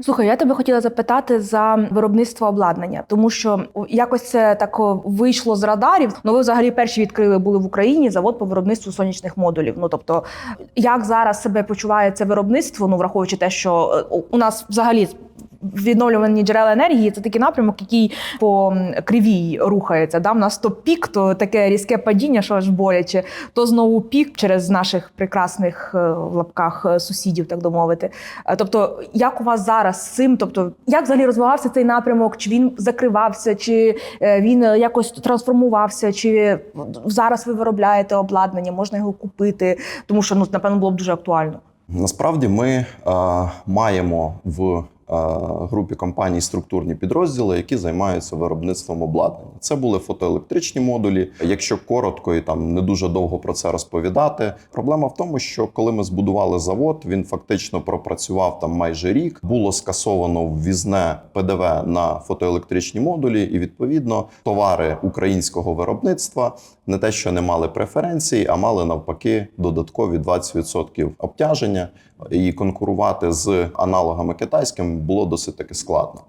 Слухай, я тебе хотіла запитати за виробництво обладнання, тому що якось це так вийшло з радарів. Ну, ви взагалі перші відкрили були в Україні завод по виробництву сонячних модулів. Ну тобто, як зараз себе почуває це виробництво? Ну враховуючи те, що е, у нас взагалі. Відновлювані джерела енергії це такий напрямок, який по кривій рухається. Да? В нас то пік, то таке різке падіння, що аж боляче, то знову пік через наших прекрасних е, в лапках е, сусідів, так би мовити. Е, Тобто, як у вас зараз з цим? Тобто, як взагалі розвивався цей напрямок? Чи він закривався, чи він якось трансформувався, чи зараз ви виробляєте обладнання, можна його купити? Тому що ну напевно було б дуже актуально. Насправді ми е, маємо в групі компаній структурні підрозділи, які займаються виробництвом обладнання. Це були фотоелектричні модулі. Якщо коротко і там не дуже довго про це розповідати, проблема в тому, що коли ми збудували завод, він фактично пропрацював там майже рік. Було скасовано ввізне ПДВ на фотоелектричні модулі, і відповідно товари українського виробництва не те, що не мали преференцій, а мали навпаки додаткові 20% обтяження. І конкурувати з аналогами китайськими було досить таки складно.